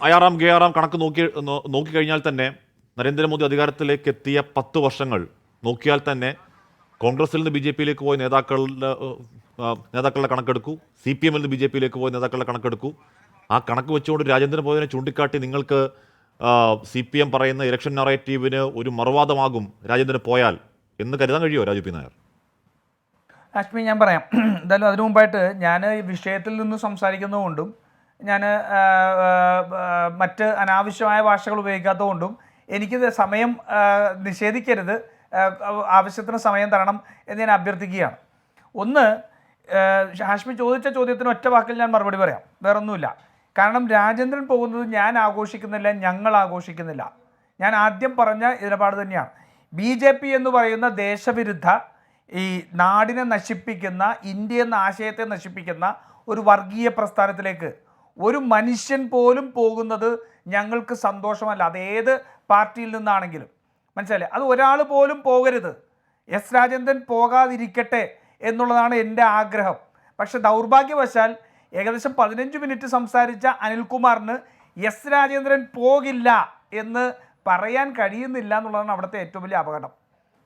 അയാറാം ഗയാറാം കണക്ക് നോക്കി നോക്കിക്കഴിഞ്ഞാൽ തന്നെ നരേന്ദ്രമോദി അധികാരത്തിലേക്ക് എത്തിയ പത്ത് വർഷങ്ങൾ നോക്കിയാൽ തന്നെ കോൺഗ്രസിൽ നിന്ന് ബി ജെ പിയിലേക്ക് പോയ നേതാക്കളുടെ നേതാക്കളുടെ കണക്കെടുക്കൂ സി പി എമ്മിൽ നിന്ന് ബി ജെ പിയിലേക്ക് പോയ നേതാക്കളുടെ കണക്കെടുക്കൂ. ആ കണക്ക് വെച്ചുകൊണ്ട് രാജേന്ദ്രൻ മോദിനെ ചൂണ്ടിക്കാട്ടി നിങ്ങൾക്ക് സി പി എം പറയുന്ന ഇലക്ഷൻ നറേറ്റീവിന് ഒരു മറുവാദമാകും രാജേന്ദ്രൻ പോയാൽ എന്ന് കരുതാൻ കഴിയുമോ രാജു പി നായർ? ലക്ഷ്മി ഞാൻ പറയാം. എന്തായാലും അതിനു മുമ്പായിട്ട് ഞാൻ ഈ വിഷയത്തിൽ നിന്ന് സംസാരിക്കുന്നതുകൊണ്ടും ഞാൻ മറ്റ് അനാവശ്യമായ ഭാഷകൾ ഉപയോഗിക്കാത്തതുകൊണ്ടും എനിക്ക് സമയം നിഷേധിക്കരുത് ആവശ്യത്തിന് സമയം തരണം എന്ന് ഞാൻ അഭ്യർത്ഥിക്കുകയാണ്. ഒന്ന് ഹാഷ്മി ചോദിച്ച ചോദ്യത്തിന് ഒറ്റ വാക്കിൽ ഞാൻ മറുപടി പറയാം. വേറൊന്നുമില്ല. കാരണം രാജേന്ദ്രൻ പോകുന്നത് ഞാൻ ആഘോഷിക്കുന്നില്ല ഞങ്ങൾ ആഘോഷിക്കുന്നില്ല. ഞാൻ ആദ്യം പറഞ്ഞ നിലപാട് തന്നെയാണ്. ബി ജെ പി എന്ന് പറയുന്ന ദേശവിരുദ്ധ ഈ നാടിനെ നശിപ്പിക്കുന്ന ഇന്ത്യ എന്ന ആശയത്തെ നശിപ്പിക്കുന്ന ഒരു വർഗീയ പ്രസ്ഥാനത്തിലേക്ക് ഒരു മനുഷ്യൻ പോലും പോകുന്നത് ഞങ്ങൾക്ക് സന്തോഷമല്ല. അത് ഏത് പാർട്ടിയിൽ നിന്നാണെങ്കിലും. മനസ്സിലായില്ലേ? അത് ഒരാൾ പോലും പോകരുത്. എസ് രാജേന്ദ്രൻ പോകാതിരിക്കട്ടെ എന്നുള്ളതാണ് എന്റെ ആഗ്രഹം. പക്ഷെ ദൗർഭാഗ്യവശാൽ ഏകദേശം പതിനഞ്ച് മിനിറ്റ് സംസാരിച്ച അനിൽകുമാറിന് എസ് രാജേന്ദ്രൻ പോകില്ല എന്ന് പറയാൻ കഴിയുന്നില്ല എന്നുള്ളതാണ് അവിടുത്തെ ഏറ്റവും വലിയ അപകടം.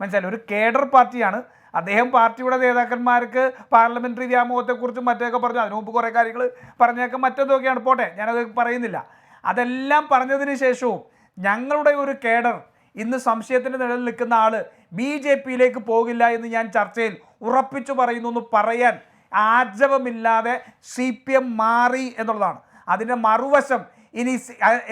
മനസ്സിലായി ഒരു കേഡർ പാർട്ടിയാണ് അദ്ദേഹം പാർട്ടിയുടെ നേതാക്കന്മാർക്ക് പാർലമെന്ററി വ്യാമോഹത്തെക്കുറിച്ചും മറ്റൊക്കെ പറഞ്ഞു. അതിനു മുമ്പ് കുറേ കാര്യങ്ങൾ പറഞ്ഞൊക്കെ മറ്റെന്തൊക്കെയാണ്? പോട്ടെ ഞാനത് പറയുന്നില്ല. അതെല്ലാം പറഞ്ഞതിന് ശേഷവും ഞങ്ങളുടെ ഒരു കേഡർ ഇന്ന് സംശയത്തിന്റെ നിഴലിൽ നിൽക്കുന്ന ആൾ ബി ജെ പിയിലേക്ക് പോകില്ല എന്ന് ഞാൻ ചർച്ചയിൽ ഉറപ്പിച്ചു പറയുന്നു എന്ന് പറയാൻ ആർജവമില്ലാതെ സി പി എം മാറി എന്നുള്ളതാണ്. അതിന്റെ മറുവശം ഇനി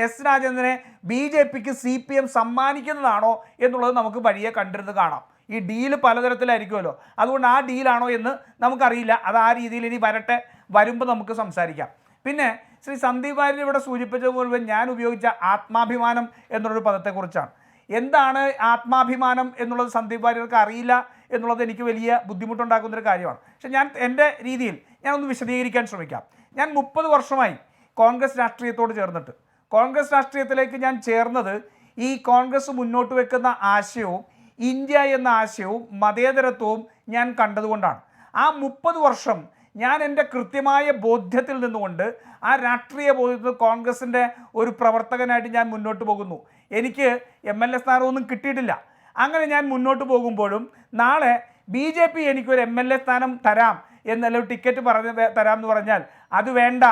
എസ് രാജേന്ദ്രനെ ബി ജെ പിക്ക് സി പി എം സമ്മാനിക്കുന്നതാണോ എന്നുള്ളത് നമുക്ക് വഴിയെ കണ്ടിരുന്ന് കാണാം. ഈ ഡീൽ പലതരത്തിലായിരിക്കുമല്ലോ. അതുകൊണ്ട് ആ ഡീലാണോ എന്ന് നമുക്കറിയില്ല. അത് ആ രീതിയിൽ ഇനി വരട്ടെ. വരുമ്പോൾ നമുക്ക് സംസാരിക്കാം. പിന്നെ ശ്രീ സന്ദീപ് വാര്യർ ഇവിടെ സൂചിപ്പിച്ചതുപോലെ ഞാൻ ഉപയോഗിച്ച ആത്മാഭിമാനം എന്നുള്ളൊരു പദത്തെക്കുറിച്ചാണ്. എന്താണ് ആത്മാഭിമാനം എന്നുള്ളത് സന്ദീപ് വാര്യർക്ക് അറിയില്ല എന്നുള്ളത് എനിക്ക് വലിയ ബുദ്ധിമുട്ടുണ്ടാക്കുന്നൊരു കാര്യമാണ്. പക്ഷെ ഞാൻ എന്റെ രീതിയിൽ ഞാനൊന്ന് വിശദീകരിക്കാൻ ശ്രമിക്കാം. ഞാൻ മുപ്പത് വർഷമായി കോൺഗ്രസ് രാഷ്ട്രീയത്തോട് ചേർന്നിട്ട്. കോൺഗ്രസ് രാഷ്ട്രീയത്തിലേക്ക് ഞാൻ ചേർന്നത് ഈ കോൺഗ്രസ് മുന്നോട്ട് വെക്കുന്ന ആശയവും ഇന്ത്യ എന്ന ആശയവും മതേതരത്വവും ഞാൻ കണ്ടതുകൊണ്ടാണ്. ആ മുപ്പത് വർഷം ഞാൻ എന്റെ കൃത്യമായ ബോധ്യത്തിൽ നിന്നുകൊണ്ട് ആ രാഷ്ട്രീയ ബോധ്യത്തിൽ കോൺഗ്രസിന്റെ ഒരു പ്രവർത്തകനായിട്ട് ഞാൻ മുന്നോട്ട് പോകുന്നു. എനിക്ക് എം എൽ എ സ്ഥാനമൊന്നും കിട്ടിയിട്ടില്ല. അങ്ങനെ ഞാൻ മുന്നോട്ട് പോകുമ്പോഴും നാളെ ബി ജെ പി എനിക്കൊരു എം എൽ എ സ്ഥാനം തരാം എന്നല്ല ടിക്കറ്റ് പറഞ്ഞ് തരാം എന്ന് പറഞ്ഞാൽ അത് വേണ്ട.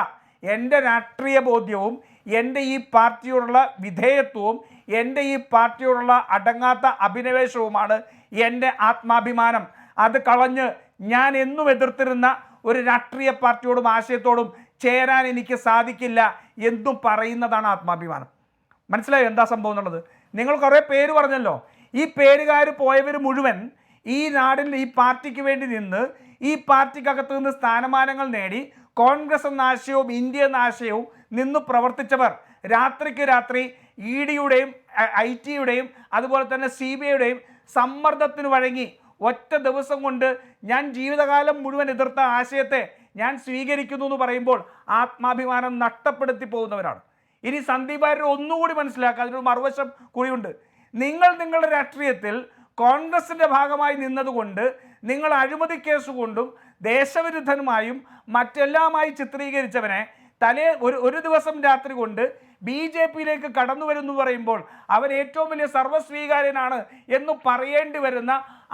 എന്റെ രാഷ്ട്രീയ ബോധ്യവും എന്റെ ഈ പാർട്ടിയോടുള്ള വിധേയത്വവും എന്റെ ഈ പാർട്ടിയോടുള്ള അടങ്ങാത്ത അഭിനിവേശവുമാണ് എന്റെ ആത്മാഭിമാനം. അത് കളഞ്ഞ് ഞാൻ എന്നും എതിർത്തിരുന്ന ഒരു രാഷ്ട്രീയ പാർട്ടിയോടും ആശയത്തോടും ചേരാൻ എനിക്ക് സാധിക്കില്ല എന്നും പറയുന്നതാണ് ആത്മാഭിമാനം. മനസ്സിലായോ എന്താ സംഭവം എന്നുള്ളത്? നിങ്ങൾ കുറേ പേര് പറഞ്ഞല്ലോ. ഈ പേരുകാർ പോയവർ മുഴുവൻ ഈ നാടിൽ ഈ പാർട്ടിക്ക് വേണ്ടി നിന്ന് ഈ പാർട്ടിക്കകത്ത് നിന്ന് സ്ഥാനമാനങ്ങൾ നേടി കോൺഗ്രസ് എന്ന ആശയവും ഇന്ത്യ എന്ന ആശയവും നിന്ന് പ്രവർത്തിച്ചവർ. രാത്രിക്ക് രാത്രി ഇ ഡിയുടെയും ഐ ടിയുടെയും അതുപോലെ തന്നെ സി ബി ഐയുടെയും സമ്മർദ്ദത്തിന് വഴങ്ങി ഒറ്റ ദിവസം കൊണ്ട് ഞാൻ ജീവിതകാലം മുഴുവൻ എതിർത്ത ആശയത്തെ ഞാൻ സ്വീകരിക്കുന്നു എന്ന് പറയുമ്പോൾ ആത്മാഭിമാനം നഷ്ടപ്പെടുത്തി പോകുന്നവരാണ്. ഇനി സന്ദീപ് ആര്യർ ഒന്നുകൂടി മനസ്സിലാക്കുക. അതിനൊരു മറുവശം കൂടിയുണ്ട്. നിങ്ങൾ നിങ്ങളുടെ രാഷ്ട്രീയത്തിൽ കോൺഗ്രസിന്റെ ഭാഗമായി നിന്നതുകൊണ്ട് നിങ്ങൾ അഴിമതി കേസ് കൊണ്ടും ദേശവിരുദ്ധനുമായും മറ്റെല്ലാമായി ചിത്രീകരിച്ചവനെ തലേ ഒരു ഒരു ദിവസം രാത്രി കൊണ്ട് ബി ജെ പിയിലേക്ക് കടന്നു വരുന്നു പറയുമ്പോൾ അവൻ ഏറ്റവും വലിയ സർവസ്വീകാര്യനാണ് എന്ന് പറയേണ്ടി വരുന്ന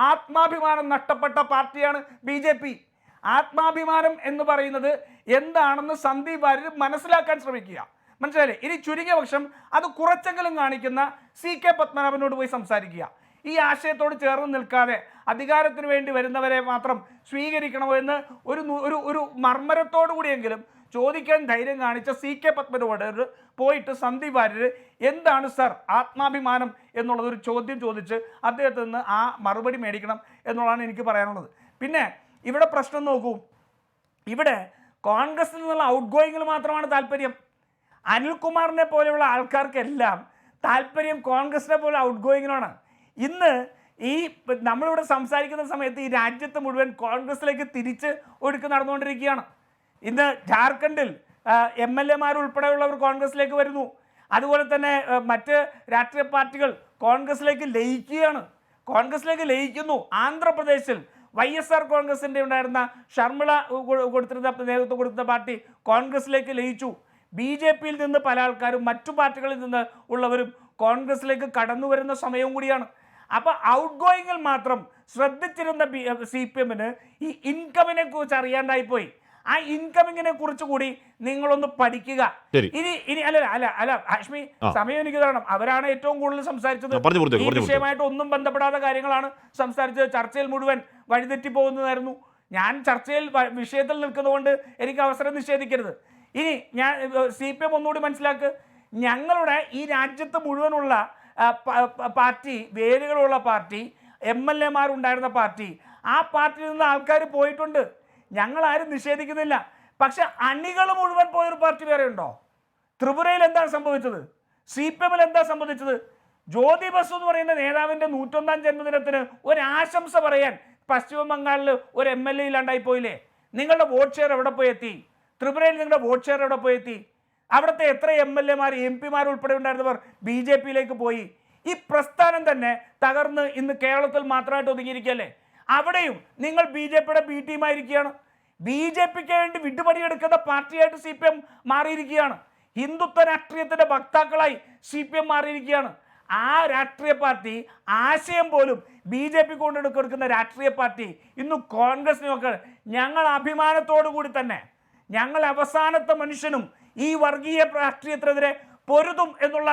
ആത്മാഭിമാനം നഷ്ടപ്പെട്ട പാർട്ടിയാണ് ബി ജെ പി. ആത്മാഭിമാനം എന്ന് പറയുന്നത് എന്താണെന്ന് സന്ദീപ് വാര്യർ മനസ്സിലാക്കാൻ ശ്രമിക്കുക. മനസ്സിലായില്ലേ? ഇനി ചുരുങ്ങിയ പക്ഷം അത് കുറച്ചെങ്കിലും കാണിക്കുന്ന സി കെ പത്മനാഭനോട് പോയി സംസാരിക്കുക. ഈ ആശയത്തോട് ചേർന്ന് നിൽക്കാതെ അധികാരത്തിന് വേണ്ടി വരുന്നവരെ മാത്രം സ്വീകരിക്കണമോ എന്ന് ഒരു ഒരു ഒരു മർമ്മരത്തോടു കൂടിയെങ്കിലും ചോദിക്കാൻ ധൈര്യം കാണിച്ച സി കെ പത്മനോട് പോയിട്ട് സന്ദീപ് വാര്യർ എന്താണ് സർ ആത്മാഭിമാനം എന്നുള്ളത് ഒരു ചോദ്യം ചോദിച്ച് അദ്ദേഹത്തിൽ നിന്ന് ആ മറുപടി മേടിക്കണം എന്നുള്ളതാണ് എനിക്ക് പറയാനുള്ളത്. പിന്നെ ഇവിടെ പ്രശ്നം നോക്കൂ. ഇവിടെ കോൺഗ്രസിൽ നിന്നുള്ള ഔട്ട് ഗോയിങ്ങിൽ മാത്രമാണ് താല്പര്യം. അനിൽകുമാറിനെ പോലെയുള്ള ആൾക്കാർക്കെല്ലാം താല്പര്യം കോൺഗ്രസിനെ പോലെ ഔട്ട് ഗോയിങ്ങിനാണ് ഇന്ന് ഈ നമ്മളിവിടെ സംസാരിക്കുന്ന സമയത്ത് ഈ രാജ്യത്ത് മുഴുവൻ കോൺഗ്രസിലേക്ക് തിരിച്ച് ഒഴുക്ക് നടന്നുകൊണ്ടിരിക്കുകയാണ്. ഇന്ന് ജാർഖണ്ഡിൽ എം എൽ എമാർ ഉൾപ്പെടെയുള്ളവർ കോൺഗ്രസിലേക്ക് വരുന്നു. അതുപോലെ തന്നെ മറ്റ് രാഷ്ട്രീയ പാർട്ടികൾ കോൺഗ്രസിലേക്ക് ലയിക്കുകയാണ്. കോൺഗ്രസിലേക്ക് ലയിക്കുന്നു. ആന്ധ്രാപ്രദേശിൽ വൈ എസ് ആർ കോൺഗ്രസിന്റെ ഉണ്ടായിരുന്ന ഷർമിള കൊടുത്തിരുന്ന നേതൃത്വം കൊടുത്ത പാർട്ടി കോൺഗ്രസിലേക്ക് ലയിച്ചു. ബി ജെ പിയിൽ നിന്ന് പല ആൾക്കാരും മറ്റു പാർട്ടികളിൽ നിന്ന് ഉള്ളവരും കോൺഗ്രസിലേക്ക് കടന്നു വരുന്ന സമയവും കൂടിയാണ്. അപ്പൊ ഔട്ട് ഗോയിങ്ങിൽ മാത്രം ശ്രദ്ധിച്ചിരുന്ന സി പി എമ്മിന് ഈ ഇൻകമിനെ കുറിച്ച് അറിയാണ്ടായിപ്പോയി. ആ ഇൻകമിങ്ങിനെ കുറിച്ച് കൂടി നിങ്ങളൊന്ന് പഠിക്കുക. ഇനി ഇനി അല്ല അല്ല അല്ല ഹാഷ്മി. സമയം എനിക്ക് തരണം. അവരാണ് ഏറ്റവും കൂടുതൽ സംസാരിച്ചത്. ഈ വിഷയമായിട്ട് ഒന്നും ബന്ധപ്പെടാത്ത കാര്യങ്ങളാണ് സംസാരിച്ചത്. ചർച്ചയിൽ മുഴുവൻ വഴിതെറ്റി പോകുന്നതായിരുന്നു. ഞാൻ ചർച്ചയിൽ വിഷയത്തിൽ നിൽക്കുന്നതുകൊണ്ട് എനിക്ക് അവസരം നിഷേധിക്കരുത്. ഇനി ഞാൻ സി പി എം ഒന്നുകൂടി മനസ്സിലാക്കുക ഞങ്ങളുടെ ഈ രാജ്യത്ത് മുഴുവനുള്ള പാർട്ടി വേരുകളുള്ള പാർട്ടി എം എൽ എമാരുണ്ടായിരുന്ന പാർട്ടി ആ പാർട്ടിയിൽ നിന്ന് ആൾക്കാർ പോയിട്ടുണ്ട്. ഞങ്ങൾ ആരും നിഷേധിക്കുന്നില്ല. പക്ഷെ അണികൾ മുഴുവൻ പോയൊരു പാർട്ടി വേറെ ഉണ്ടോ? ത്രിപുരയിൽ എന്താണ് സംഭവിച്ചത്? സി പി എമ്മിൽ എന്താ സംഭവിച്ചത്? ജ്യോതി ബസു എന്ന് പറയുന്ന നേതാവിന്റെ നൂറ്റൊന്നാം ജന്മദിനത്തിന് ഒരു ആശംസ പറയാൻ പശ്ചിമ ബംഗാളിൽ ഒരു എം എൽ എ ഇല്ലാണ്ടായി പോയില്ലേ നിങ്ങളുടെ വോട്ട് ഷെയർ എവിടെ പോയി എത്തി ത്രിപുരയിൽ നിങ്ങളുടെ വോട്ട് ഷെയർ എവിടെ പോയി എത്തി അവിടുത്തെ എത്ര എം എൽ എമാർ എം പിമാർ ഉൾപ്പെടെ ഉണ്ടായിരുന്നവർ ബി ജെ പിയിലേക്ക് പോയി. ഈ പ്രസ്ഥാനം തന്നെ തകർന്ന് ഇന്ന് കേരളത്തിൽ മാത്രമായിട്ട് ഒതുങ്ങിയിരിക്കുകയല്ലേ? അവിടെയും നിങ്ങൾ ബി ജെ പിയുടെ ബി ടീമായിരിക്കുകയാണ് ബി ജെ പിക്ക് വേണ്ടി വിട്ടുപണിയെടുക്കുന്ന പാർട്ടിയായിട്ട് സി പി എം മാറിയിരിക്കുകയാണ്. ഹിന്ദുത്വ രാഷ്ട്രീയത്തിന്റെ വക്താക്കളായി സി പി എം മാറിയിരിക്കുകയാണ്. ആ രാഷ്ട്രീയ പാർട്ടി ആശയം പോലും ബി ജെ പി കൊണ്ടെടുക്കുന്ന രാഷ്ട്രീയ പാർട്ടി ഇന്ന് കോൺഗ്രസിനൊക്കെ ഞങ്ങൾ അഭിമാനത്തോടു കൂടി തന്നെ ഞങ്ങൾ അവസാനത്തെ മനുഷ്യനും ഈ വർഗീയ രാഷ്ട്രീയത്തിനെതിരെ പൊരുതും എന്നുള്ള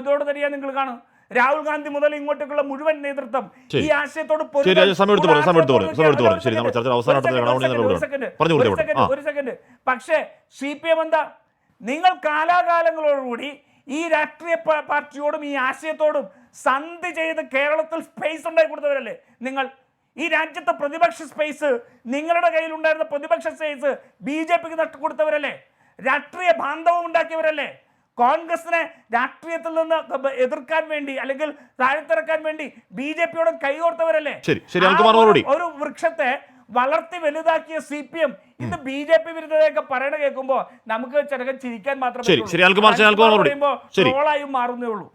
ഇതോട് തന്നെയാണ് നിങ്ങൾ കാണും. രാഹുൽ ഗാന്ധി മുതൽ ഇങ്ങോട്ടേക്കുള്ള മുഴുവൻ നേതൃത്വം ഈ. ആശയത്തോട്. ഒരു സെക്കൻഡ് പക്ഷേ സി പി എം എന്താ? നിങ്ങൾ കാലാകാലങ്ങളോടുകൂടി ഈ രാഷ്ട്രീയ പാർട്ടിയോടും ഈ ആശയത്തോടും സന്ധി ചെയ്ത് കേരളത്തിൽ സ്പേസ് ഉണ്ടാക്കി കൊടുത്തവരല്ലേ നിങ്ങൾ? ഈ രാജ്യത്തെ പ്രതിപക്ഷ സ്പേസ് നിങ്ങളുടെ കയ്യിലുണ്ടായിരുന്ന പ്രതിപക്ഷ സ്പേസ് ബി ജെ പിക്ക് നട്ടുകൊടുത്തവരല്ലേ? രാഷ്ട്രീയ ബാന്ധവം ഉണ്ടാക്കിയവരല്ലേ? കോൺഗ്രസിനെ രാഷ്ട്രീയത്തിൽ നിന്ന് എതിർക്കാൻ വേണ്ടി അല്ലെങ്കിൽ താഴ്ത്തിറക്കാൻ വേണ്ടി ബി ജെ പിയോട് കൈകോർത്തവരല്ലേ ഒരു- വൃക്ഷത്തെ വളർത്തി വലുതാക്കിയ സി പി എം ഇന്ന് ബി ജെ പി വിരുദ്ധതയൊക്കെ പറയണ കേൾക്കുമ്പോ നമുക്ക് ചെറുക്കൻ ചിരിക്കാൻ മാത്രമേ. ശരി. ട്രോളായും മാറുന്നേ ഉള്ളൂ.